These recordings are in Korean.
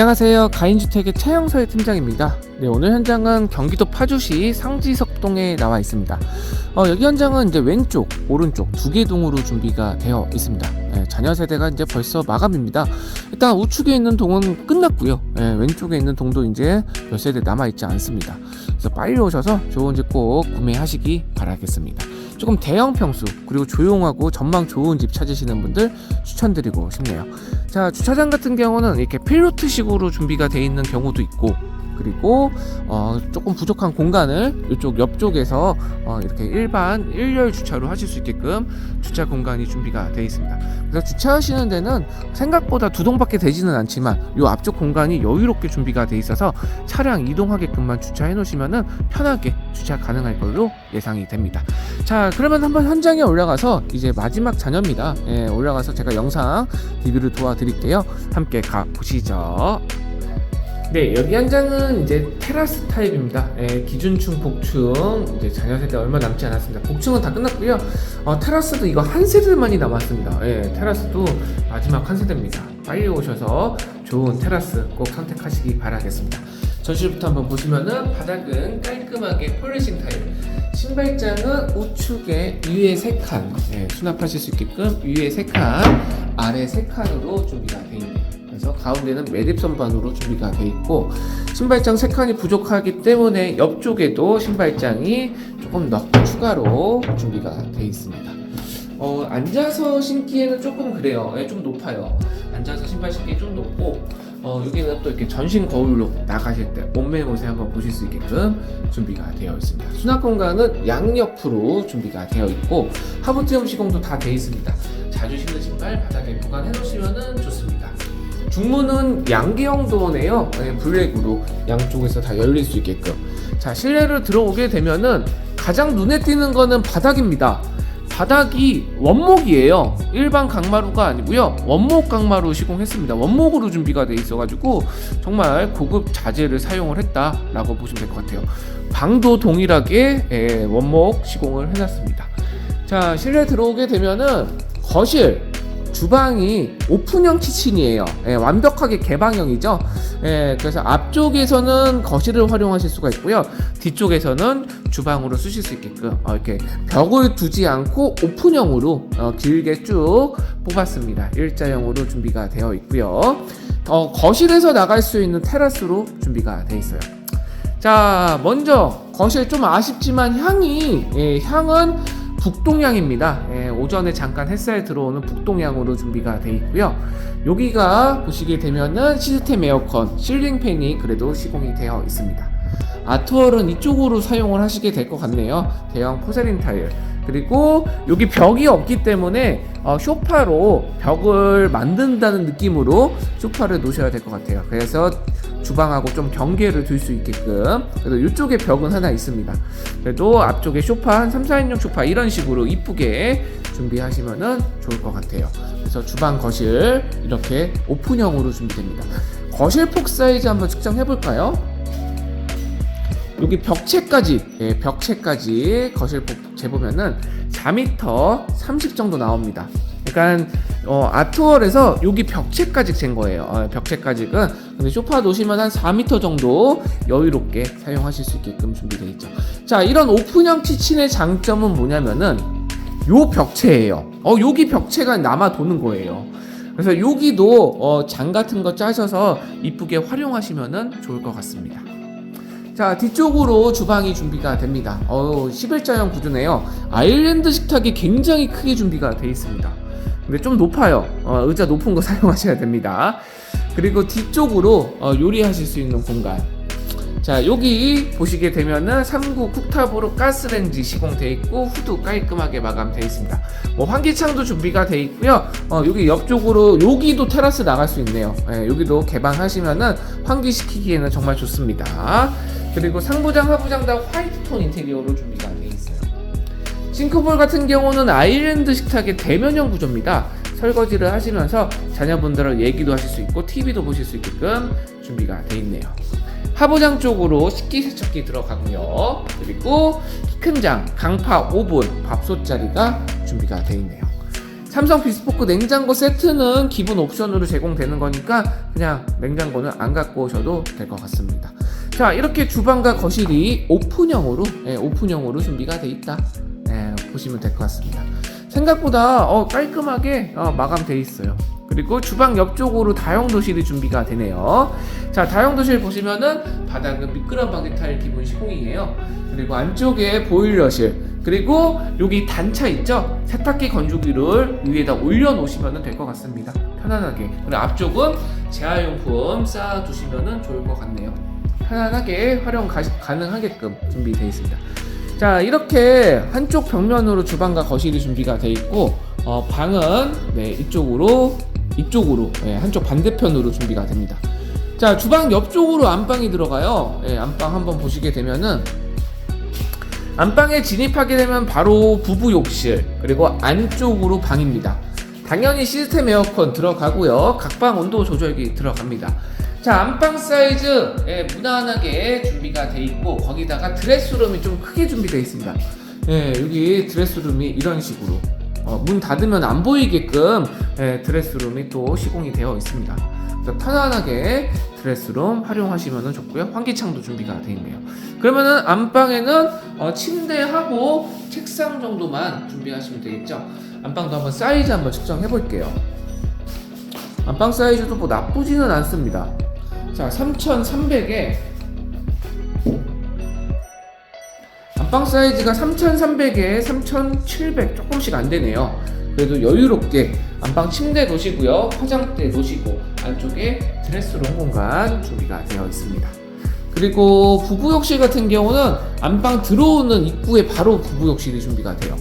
안녕하세요. 가인주택의 최영서의 팀장입니다. 네, 오늘 현장은 경기도 파주시 상지석동에 나와 있습니다. 어, 여기 현장은 이제 왼쪽, 오른쪽 두 개 동으로 준비가 되어 있습니다. 네, 자녀 세대가 이제 벌써 마감입니다. 일단 우측에 있는 동은 끝났고요. 네, 왼쪽에 있는 동도 이제 몇 세대 남아 있지 않습니다. 그래서 빨리 오셔서 좋은 집 꼭 구매하시기 바라겠습니다. 조금 대형 평수 그리고 조용하고 전망 좋은 집 찾으시는 분들 추천드리고 싶네요. 자 주차장 같은 경우는 이렇게 필로트식으로 준비가 되어 있는 경우도 있고 그리고 어, 조금 부족한 공간을 이쪽 옆쪽에서 어, 이렇게 일반 일렬 주차로 하실 수 있게끔 주차 공간이 준비가 되어 있습니다. 그래서 주차하시는 데는 생각보다 두 동밖에 되지는 않지만 이 앞쪽 공간이 여유롭게 준비가 되어 있어서 차량 이동하게끔만 주차해 놓으시면은 편하게 주차 가능할 걸로 예상이 됩니다. 자 그러면 한번 현장에 올라가서 이제 마지막 잔여입니다. 예, 올라가서 제가 영상 리뷰를 도와드릴게요. 함께 가 보시죠. 네, 여기 현장은 이제 테라스 타입입니다. 예, 기준층, 복층, 이제 자녀 세대 얼마 남지 않았습니다. 복층은 다 끝났고요. 어, 테라스도 이거 한 세대만이 남았습니다. 예, 테라스도 마지막 한 세대입니다. 빨리 오셔서 좋은 테라스 꼭 선택하시기 바라겠습니다. 전실부터 한번 보시면은 바닥은 깔끔하게 폴리싱 타입. 신발장은 우측에 위에 세 칸, 예, 수납하실 수 있게끔 위에 세 칸, 아래 세 칸으로 준비가 되어 있네요. 그래서 가운데는 매립 선반으로 준비가 되어 있고 신발장 세 칸이 부족하기 때문에 옆쪽에도 신발장이 조금 더 추가로 준비가 되어 있습니다. 어, 앉아서 신기에는 조금 그래요. 예, 좀 높아요. 앉아서 신발 신기 좀 높고 어, 여기는 또 이렇게 전신 거울로 나가실 때 몸매 모습 한번 보실 수 있게끔 준비가 되어 있습니다. 수납 공간은 양옆으로 준비가 되어 있고 하부티움 시공도 다 되어 있습니다. 자주 신는 신발 바닥에 보관해 놓으시면 좋습니다. 중문은 양계형 도어네요. 네, 블랙으로 양쪽에서 다 열릴 수 있게끔. 자, 실내로 들어오게 되면은 가장 눈에 띄는 거는 바닥입니다. 바닥이 원목이에요. 일반 강마루가 아니고요. 원목 강마루 시공했습니다. 원목으로 준비가 돼 있어가지고 정말 고급 자재를 사용을 했다라고 보시면 될 것 같아요. 방도 동일하게 예, 원목 시공을 해놨습니다. 자, 실내 들어오게 되면은 거실, 주방이 오픈형 키친이에요. 예, 완벽하게 개방형이죠. 예, 그래서 앞쪽에서는 거실을 활용하실 수가 있고요. 뒤쪽에서는 주방으로 쓰실 수 있게끔 어, 이렇게 벽을 두지 않고 오픈형으로 어, 길게 쭉 뽑았습니다. 일자형으로 준비가 되어 있고요. 어, 거실에서 나갈 수 있는 테라스로 준비가 되어 있어요. 자, 먼저 거실 좀 아쉽지만 향이 예, 향은 북동향입니다. 예, 오전에 잠깐 햇살 들어오는 북동향으로 준비가 되어 있고요. 여기가 보시게 되면은 시스템 에어컨, 실링 팬이 그래도 시공이 되어 있습니다. 아트월은 이쪽으로 사용을 하시게 될 것 같네요. 대형 포세린 타일. 그리고 여기 벽이 없기 때문에 어, 쇼파로 벽을 만든다는 느낌으로 쇼파를 놓으셔야 될 것 같아요. 그래서 주방하고 좀 경계를 둘 수 있게끔 그래도 이쪽에 벽은 하나 있습니다. 그래도 앞쪽에 쇼파 한 3, 4인용 쇼파 이런 식으로 이쁘게 준비하시면은 좋을 것 같아요. 그래서 주방 거실 이렇게 오픈형으로 준비됩니다. 거실 폭 사이즈 한번 측정해 볼까요? 여기 벽체까지 예, 벽체까지 거실 폭 재보면은 4m 30 정도 나옵니다. 그러니까 어, 아트월에서 여기 벽체까지 잰 거예요. 어, 벽체까지는 근데 소파 놓으시면 한 4m 정도 여유롭게 사용하실 수 있게끔 준비되어 있죠. 자, 이런 오픈형 키친의 장점은 뭐냐면은 요 벽체예요. 어, 여기 벽체가 남아 도는 거예요. 그래서 여기도 어, 장 같은 거 짜셔서 이쁘게 활용하시면은 좋을 것 같습니다. 자 뒤쪽으로 주방이 준비가 됩니다. 어 11자형 구조네요. 아일랜드 식탁이 굉장히 크게 준비가 되어 있습니다. 근데 좀 높아요. 어, 의자 높은 거 사용하셔야 됩니다. 그리고 뒤쪽으로 어, 요리하실 수 있는 공간. 자 여기 보시게 되면은 3구 쿡탑으로 가스레인지 시공되어 있고 후드 깔끔하게 마감되어 있습니다. 뭐 환기창도 준비가 되어 있고요. 어, 여기 옆쪽으로 여기도 테라스 나갈 수 있네요. 예, 여기도 개방하시면은 환기시키기에는 정말 좋습니다. 그리고 상부장, 하부장 다 화이트 톤 인테리어로 준비가 되어 있어요. 싱크볼 같은 경우는 아일랜드 식탁의 대면형 구조입니다. 설거지를 하시면서 자녀분들랑 얘기도 하실 수 있고 TV도 보실 수 있게끔 준비가 되어 있네요. 하부장 쪽으로 식기세척기 들어가고요. 그리고 키큰 장, 강파 5분, 밥솥 자리가 준비가 되어 있네요. 삼성 비스포크 냉장고 세트는 기본 옵션으로 제공되는 거니까 그냥 냉장고는 안 갖고 오셔도 될 것 같습니다. 자 이렇게 주방과 거실이 오픈형으로 예, 오픈형으로 준비가 돼 있다. 예, 보시면 될 것 같습니다. 생각보다 어, 깔끔하게 어, 마감돼 있어요. 그리고 주방 옆쪽으로 다용도실이 준비가 되네요. 자, 다용도실 보시면은 바닥은 미끄럼 방지 타일 기본 시공이에요. 그리고 안쪽에 보일러실, 그리고 여기 단차 있죠? 세탁기 건조기를 위에다 올려놓으시면 될 것 같습니다. 편안하게. 그리고 앞쪽은 재활용품 쌓아두시면 좋을 것 같네요. 편안하게 활용 가, 가능하게끔 준비되어 있습니다. 자 이렇게 한쪽 벽면으로 주방과 거실이 준비가 되어 있고 어, 방은 네, 이쪽으로 이쪽으로 네, 한쪽 반대편으로 준비가 됩니다. 자 주방 옆쪽으로 안방이 들어가요. 네, 안방 한번 보시게 되면은 안방에 진입하게 되면 바로 부부 욕실 그리고 안쪽으로 방입니다. 당연히 시스템 에어컨 들어가고요. 각방 온도 조절기 들어갑니다. 자 안방 사이즈 예, 무난하게 준비가 돼 있고 거기다가 드레스룸이 좀 크게 준비되어 있습니다. 예, 여기 드레스룸이 이런 식으로 어, 문 닫으면 안 보이게끔 예, 드레스룸이 또 시공이 되어 있습니다. 편안하게 드레스룸 활용하시면 좋고요. 환기창도 준비가 되어 있네요. 그러면은 안방에는 어, 침대하고 책상 정도만 준비하시면 되겠죠. 안방도 한번 사이즈 한번 측정해 볼게요. 안방 사이즈도 뭐 나쁘지는 않습니다. 자, 3,300에 안방 사이즈가 3,300에 3,700 조금씩 안 되네요. 그래도 여유롭게 안방 침대 놓으시고요. 화장대 놓으시고 안쪽에 드레스룸 공간 준비가 되어 있습니다. 그리고 부부욕실 같은 경우는 안방 들어오는 입구에 바로 부부욕실이 준비가 돼요.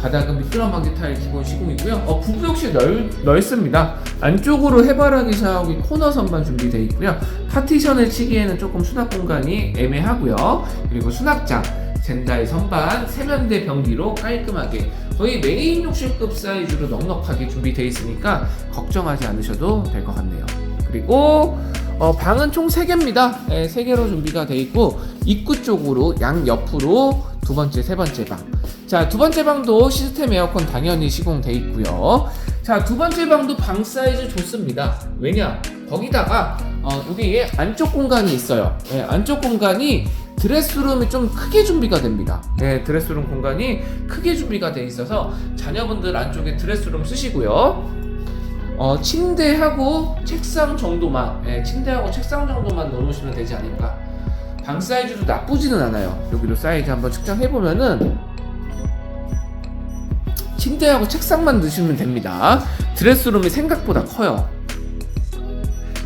바닥은 미끄럼 방지 타일 기본 시공이고요. 어, 부부욕실 넓, 넓습니다. 안쪽으로 해바라기 샤워기 코너 선반 준비되어 있고요. 파티션을 치기에는 조금 수납 공간이 애매하고요. 그리고 수납장, 젠다이 선반, 세면대 변기로 깔끔하게 거의 메인 욕실급 사이즈로 넉넉하게 준비되어 있으니까 걱정하지 않으셔도 될 것 같네요. 그리고 어, 방은 총 3개입니다. 네, 3개로 준비가 되어 있고 입구 쪽으로 양 옆으로 두 번째, 세 번째 방. 자, 두 번째 방도 시스템 에어컨 당연히 시공돼 있고요. 자, 두 번째 방도 방 사이즈 좋습니다. 왜냐? 거기다가 어, 여기 안쪽 공간이 있어요. 예, 안쪽 공간이 드레스룸이 좀 크게 준비가 됩니다. 네, 드레스룸 공간이 크게 준비가 돼 있어서 자녀분들 안쪽에 드레스룸 쓰시고요. 어, 침대하고 책상 정도만, 예, 침대하고 책상 정도만 넣어놓으시면 되지 않을까. 방 사이즈도 나쁘지는 않아요. 여기도 사이즈 한번 측정해 보면은 침대하고 책상만 넣으시면 됩니다. 드레스룸이 생각보다 커요.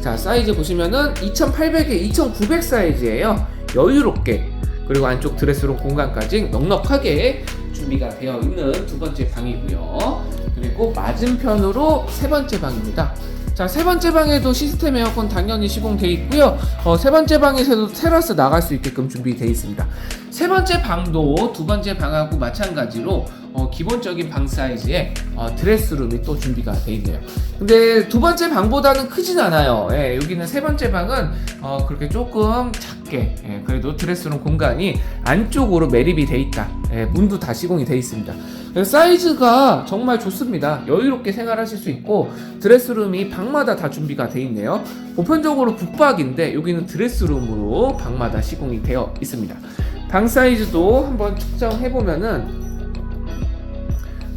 자, 사이즈 보시면은 2800에 2900 사이즈예요. 여유롭게 그리고 안쪽 드레스룸 공간까지 넉넉하게 준비가 되어 있는 두 번째 방이고요. 그리고 맞은편으로 세 번째 방입니다. 자, 세 번째 방에도 시스템 에어컨 당연히 시공되어 있고요. 어, 세 번째 방에서도 테라스 나갈 수 있게끔 준비되어 있습니다. 세 번째 방도 두 번째 방하고 마찬가지로 어, 기본적인 방 사이즈에 어, 드레스룸이 또 준비가 되어 있네요. 근데 두 번째 방보다는 크진 않아요. 예, 여기는 세 번째 방은 어, 그렇게 조금 작게 예, 그래도 드레스룸 공간이 안쪽으로 매립이 돼 있다. 예, 문도 다 시공이 돼 있습니다. 사이즈가 정말 좋습니다. 여유롭게 생활하실 수 있고 드레스룸이 방마다 다 준비가 돼 있네요. 보편적으로 북박인데 여기는 드레스룸으로 방마다 시공이 되어 있습니다. 방 사이즈도 한번 측정해 보면은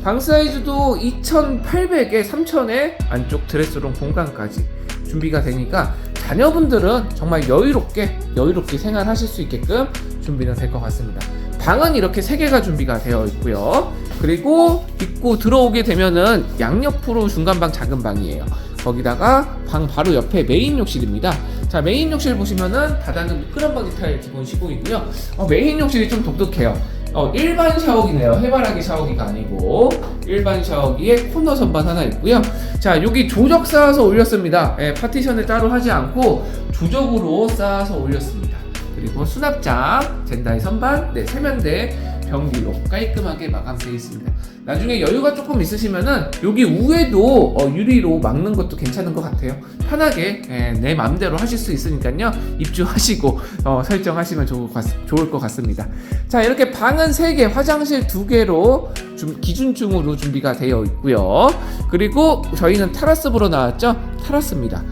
방 사이즈도 2,800에 3,000에 안쪽 드레스룸 공간까지 준비가 되니까 자녀분들은 정말 여유롭게 여유롭게 생활하실 수 있게끔 준비는 될 것 같습니다. 방은 이렇게 세 개가 준비가 되어 있고요. 그리고 입구 들어오게 되면은 양옆으로 중간방 작은 방이에요. 거기다가 방 바로 옆에 메인 욕실입니다. 자 메인 욕실 보시면은 바닥은 미끄럼 방지 타일 기본 시공이고요. 어, 메인 욕실이 좀 독특해요. 어, 일반 샤워기네요. 해바라기 샤워기가 아니고 일반 샤워기에 코너 선반 하나 있고요. 자 여기 조적 쌓아서 올렸습니다. 예, 파티션을 따로 하지 않고 조적으로 쌓아서 올렸습니다. 그리고 수납장, 젠다이 선반, 네, 세면대 변기로 깔끔하게 마감되어 있습니다. 나중에 여유가 조금 있으시면은 여기 위에도 어, 유리로 막는 것도 괜찮은 것 같아요. 편하게 예, 내 마음대로 하실 수 있으니까요. 입주하시고 어, 설정하시면 좋을 것, 같- 좋을 것 같습니다. 자 이렇게 방은 3개, 화장실 2개로 좀 기준층으로 준비가 되어 있고요. 그리고 저희는 테라스부로 나왔죠? 테라스입니다.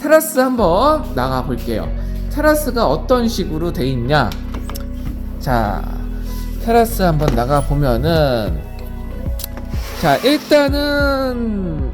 테라스 한번 나가 볼게요. 테라스가 어떤 식으로 돼 있냐? 자, 테라스 한번 나가 보면은 자, 일단은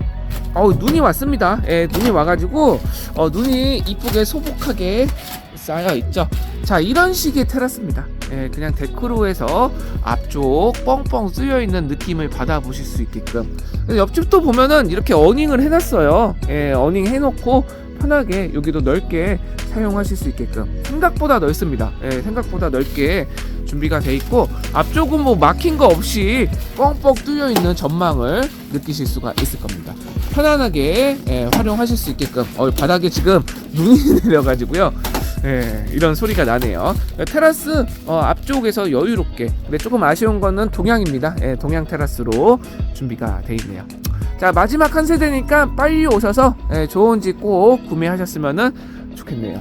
어 눈이 왔습니다. 예, 눈이 와가지고 어 눈이 이쁘게 소복하게 쌓여 있죠. 자, 이런 식의 테라스입니다. 예, 그냥 데크로에서 앞쪽 뻥뻥 뚫려 있는 느낌을 받아보실 수 있게끔. 옆집도 보면은 이렇게 어닝을 해놨어요. 예, 어닝 해놓고 편하게 여기도 넓게 사용하실 수 있게끔 생각보다 넓습니다. 예, 생각보다 넓게 준비가 돼 있고 앞쪽은 뭐 막힌 거 없이 뻥뻥 뚫려 있는 전망을 느끼실 수가 있을 겁니다. 편안하게 예, 활용하실 수 있게끔 어, 바닥에 지금 눈이 내려가지고요. 예, 이런 소리가 나네요. 테라스 어, 앞쪽에서 여유롭게. 근데 조금 아쉬운 거는 동향입니다. 예, 동향 테라스로 준비가 돼 있네요. 자 마지막 한 세대니까 빨리 오셔서 예, 좋은 집 꼭 구매하셨으면 좋겠네요.